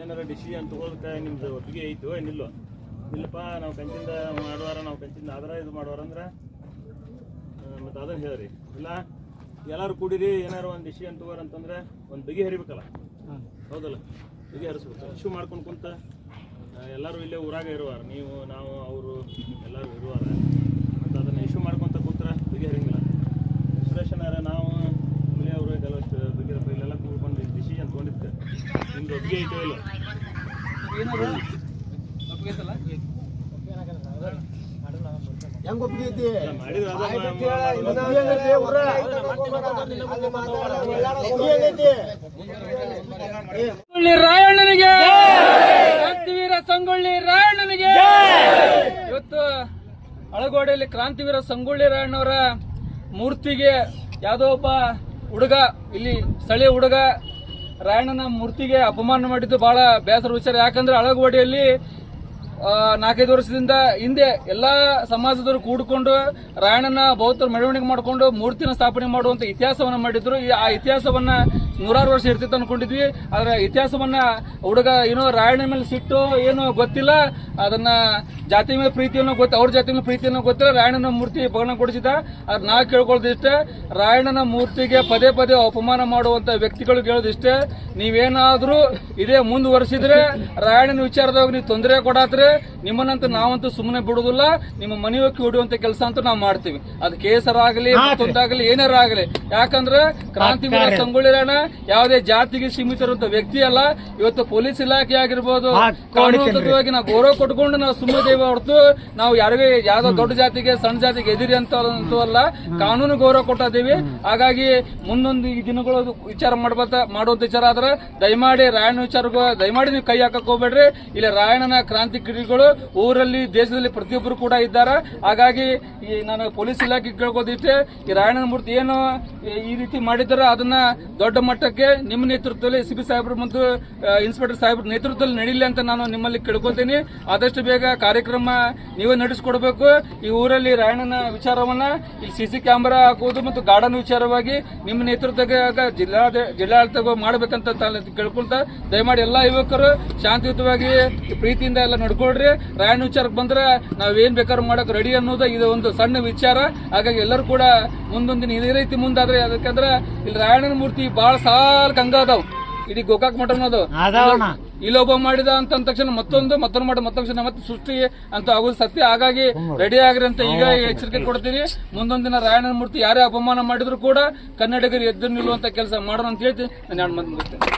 ಏನಾರ ಡಿಸಿಷನ್ ತಗೋದಕ್ಕೆ ನಿಮ್ದು ಒಪ್ಪಿಗೆ ಐತು ಏನಿಲ್ಲೋ? ಇಲ್ಲಪ್ಪ ನಾವು ಕಂಚಿಂದ ಮಾಡುವಾರ ನಾವು ಕಂಚಿಂದ ಆದ್ರೆ ಇದು ಮಾಡುವಾರ ಅಂದ್ರೆ ಮತ್ತು ಅದನ್ನ ಹೇಳ್ರಿ. ಇಲ್ಲ ಎಲ್ಲರೂ ಕೂಡಿರಿ ಏನಾರು ಒಂದು ಡಿಸಿಷನ್ ತಗೋರ ಅಂತಂದ್ರೆ ಒಂದು ಬಗೆ ಹರಿಬೇಕಲ್ಲ? ಹೌದಲ್ಲ? ಬಗೆ ಹರಿಸ್ಬೇಕು. ಇಶ್ಯೂ ಮಾಡ್ಕೊಂಡು ಕುಂತ ಎಲ್ಲರೂ ಇಲ್ಲೇ ಊರಾಗ ಇರುವಾರ. ನೀವು ನಾವು ಅವರು ಎಲ್ಲರೂ ಇರುವಾರ. ಮತ್ತು ಅದನ್ನು ಇಶ್ಯೂ ಮಾಡ್ಕೊಂತ ನಿಮ್ದು ಒಪ್ಪಿಗೆ ಐತೋ ಇಲ್ಲ? ಹೆಂಗ್ ಒಪ್ಪಿಗೆ ಐತಿ ರಾಯಣ್ಣನಿಗೆ. ಕ್ರಾಂತಿವೀರ ಸಂಗೊಳ್ಳಿ ರಾಯಣ್ಣನಿಗೆ. ಇವತ್ತು ಅಳಗೋಡೆಯಲ್ಲಿ ಕ್ರಾಂತಿವೀರ ಸಂಗೊಳ್ಳಿ ರಾಯಣ್ಣವರ ಮೂರ್ತಿಗೆ ಯಾವುದೋ ಒಬ್ಬ ಹುಡುಗ ಇಲ್ಲಿ ಸ್ಥಳೀಯ ಹುಡುಗ ರಾಯಣ್ಣನ ಮೂರ್ತಿಗೆ ಅಪಮಾನ ಮಾಡಿದ್ದು ಬಹಳ ಬೇಸರ ವಿಚಾರ. ಯಾಕಂದ್ರೆ ಅಳಗುವಡಿಯಲ್ಲಿ ನಾಲ್ಕೈದು ವರ್ಷದಿಂದ ಹಿಂದೆ ಎಲ್ಲಾ ಸಮಾಜದವರು ಕೂಡಿಕೊಂಡು ರಾಯಣ್ಣನ ಬೌದ್ಧರು ಮೆರವಣಿಗೆ ಮಾಡಿಕೊಂಡು ಮೂರ್ತಿನ ಸ್ಥಾಪನೆ ಮಾಡುವಂತ ಇತಿಹಾಸವನ್ನ ಮಾಡಿದ್ರು. ಆ ಇತಿಹಾಸವನ್ನ ನೂರಾರು ವರ್ಷ ಇರ್ತಿತ್ತು ಅನ್ಕೊಂಡಿದ್ವಿ. ಅದರ ಇತಿಹಾಸವನ್ನ ಹುಡುಗ ಏನೋ ರಾಯಣ್ಣ ಮೇಲೆ ಸಿಟ್ಟು ಏನು ಗೊತ್ತಿಲ್ಲ. ಅದನ್ನ ಜಾತಿ ಮೇಲೆ ಪ್ರೀತಿಯನ್ನು ಗೊತ್ತ ಅವ್ರ ಜಾತಿ ಮೇಲೆ ಪ್ರೀತಿಯನ್ನು ಗೊತ್ತಿಲ್ಲ. ರಾಯಣ್ಣನ ಮೂರ್ತಿ ಬಗನ ಕೊಡಿಸಿದ ಅದ್ ನಾ ಕೇಳ್ಕೊಳ್ಳೋದಿಷ್ಟೇ ರಾಯಣ್ಣನ ಮೂರ್ತಿಗೆ ಪದೇ ಪದೇ ಅಪಮಾನ ಮಾಡುವಂತ ವ್ಯಕ್ತಿಗಳು ಕೇಳೋದಿಷ್ಟೇ. ನೀವೇನಾದ್ರೂ ಇದೇ ಮುಂದುವರೆಸಿದ್ರೆ ರಾಯಣ್ಣನ ವಿಚಾರದಾಗ ನೀವು ತೊಂದರೆ ಕೊಡಾತ್ರೆ ನಿಮ್ಮನ್ನಂತೂ ನಾವಂತೂ ಸುಮ್ಮನೆ ಬಿಡುದಿಲ್ಲ ನಿಮ್ಮ ಮನೆ ಹೋಗಿ ಹೊಡಿಯುವಂತ ಕೆಲಸ ಅಂತೂ ನಾವು ಮಾಡ್ತೀವಿ. ಅದು ಕೇಸರಾಗಲಿ ಮತ್ತೊಂದಾಗಲಿ ಏನಾರ ಆಗಲಿ. ಯಾಕಂದ್ರೆ ಕ್ರಾಂತಿವೀರ ಸಂಗೊಳ್ಳಿ ರಾಯಣ್ಣ ಯಾವುದೇ ಜಾತಿಗೆ ಸೀಮಿತರುವಂತ ವ್ಯಕ್ತಿ ಅಲ್ಲ. ಇವತ್ತು ಪೊಲೀಸ್ ಇಲಾಖೆ ಆಗಿರ್ಬೋದು ಕಾನೂನುಬದ್ಧವಾಗಿ ನಾವು ಗೌರವ ಕೊಟ್ಕೊಂಡು ನಾವು ಸುಮ್ಮನೆ ಹೊರತು ನಾವು ಯಾರಿಗೂ ಯಾವ್ದೋ ದೊಡ್ಡ ಜಾತಿಗೆ ಸಣ್ಣ ಜಾತಿಗೆ ಎದಿರಿ ಅಂತ ಅಲ್ಲ. ಕಾನೂನು ಗೌರವ ಕೊಟ್ಟಿದ್ದೀವಿ. ಹಾಗಾಗಿ ಮುಂದೊಂದು ಈ ದಿನಗಳು ವಿಚಾರ ಮಾಡ್ಬತ್ತ ಮಾಡುವಂತ ವಿಚಾರ ಆದ್ರೆ ದಯಮಾಡಿ ರಾಯಣ್ಣ ವಿಚಾರಕ್ಕೂ ದಯಮಾಡಿ ನೀವು ಕೈ ಹಾಕಕ್ ಹೋಗ್ಬೇಡ್ರಿ. ಇಲ್ಲಿ ರಾಯಣ್ಣನ ಕ್ರೀಡೆಗಳು ಊರಲ್ಲಿ ದೇಶದಲ್ಲಿ ಪ್ರತಿಯೊಬ್ಬರು ಕೂಡ ಇದ್ದಾರೆ. ಹಾಗಾಗಿ ಈ ನಾನು ಪೊಲೀಸ್ ಇಲಾಖೆ ಕೇಳ್ಕೋದಿಷ್ಟೇ ಈ ರಾಯಣ್ಣನ ಮೂರ್ತಿ ಏನು ಈ ರೀತಿ ಮಾಡಿದ್ರೆ ಅದನ್ನ ದೊಡ್ಡ ಮಟ್ಟಕ್ಕೆ ನಿಮ್ಮ ನೇತೃತ್ವದಲ್ಲಿ ಸಿ ಬಿ ಸಾಹೇಬ್ರು ಮತ್ತು ಇನ್ಸ್ಪೆಕ್ಟರ್ ಸಾಹೇಬ್ರ ನೇತೃತ್ವದಲ್ಲಿ ನಡೀಲಿ ಅಂತ ನಾನು ನಿಮ್ಮಲ್ಲಿ ಕೇಳ್ಕೊತೀನಿ ಆದಷ್ಟು ಬೇಗ ಕಾರ್ಯಕ್ರಮ ನೀವೇ ನಡೆಸಿಕೊಡ್ಬೇಕು. ಈ ಊರಲ್ಲಿ ರಾಯಣ್ಣನ ವಿಚಾರವನ್ನ, ಇಲ್ಲಿ ಸಿಸಿ ಕ್ಯಾಮೆರಾ ಹಾಕುವುದು ಮತ್ತು ಗಾರ್ಡನ್ ವಿಚಾರವಾಗಿ ನಿಮ್ಮ ನೇತೃತ್ವದಾಗ ಜಿಲ್ಲಾ ಜಿಲ್ಲಾಡಳಿತ ಮಾಡಬೇಕಂತ ಕೇಳ್ಕೊಳ್ತಾ, ದಯಮಾಡಿ ಎಲ್ಲಾ ಯುವಕರು ಶಾಂತಿಯುತವಾಗಿ ಪ್ರೀತಿಯಿಂದ ಎಲ್ಲ ನಡ್ಕೊಳ್ರಿ. ರಾಯಣ್ಣ ವಿಚಾರಕ್ಕೆ ಬಂದ್ರೆ ನಾವೇನ್ ಬೇಕಾದ್ರೂ ಮಾಡಕ್ ರೆಡಿ ಅನ್ನೋದು ಇದು ಒಂದು ಸಣ್ಣ ವಿಚಾರ. ಹಾಗಾಗಿ ಎಲ್ಲರೂ ಕೂಡ ಮುಂದೊಂದಿನ ಇದೇ ರೀತಿ ಮುಂದಾದ್ರೆ ಅದಕ್ಕಂದ್ರೆ ಇಲ್ಲಿ ರಾಯಣ್ಣನ ಮೂರ್ತಿ ಬಹಳ ಸಾಲ್ ಕಂಗ ಅದಾವ್. ಇಡೀ ಗೋಕಾಕ್ ಮಠ ಅನ್ನೋದು ಇಲ್ಲೊಬ್ಬ ಮಾಡಿದ ಅಂತ ಅಂದ ತಕ್ಷಣ ಮತ್ತೊಂದು ಮತ್ತೊಂದು ಮಾಡಿ ಮತ್ತೊಂದು ತಕ್ಷಣ ಮತ್ತೆ ಸೃಷ್ಟಿ ಅಂತ ಆಗೋದು ಸತ್ಯ. ಹಾಗಾಗಿ ರೆಡಿ ಆಗ್ರಿ ಅಂತ ಈಗ ಎಚ್ಚರಿಕೆ ಕೊಡ್ತೀನಿ. ದಿನ ರಾಯಣ್ಣನ ಮೂರ್ತಿ ಯಾರೇ ಅಪಮಾನ ಮಾಡಿದ್ರು ಕೂಡ ಕನ್ನಡಿಗರು ಎದ್ದು ನಿಲ್ಲುವಂತ ಕೆಲಸ ಮಾಡೋಣ ಅಂತ ಹೇಳ್ತೀನಿ. ನಾನು ಎರಡು ಮಂದಿ ಮುಗಿಸ್ತೇನೆ.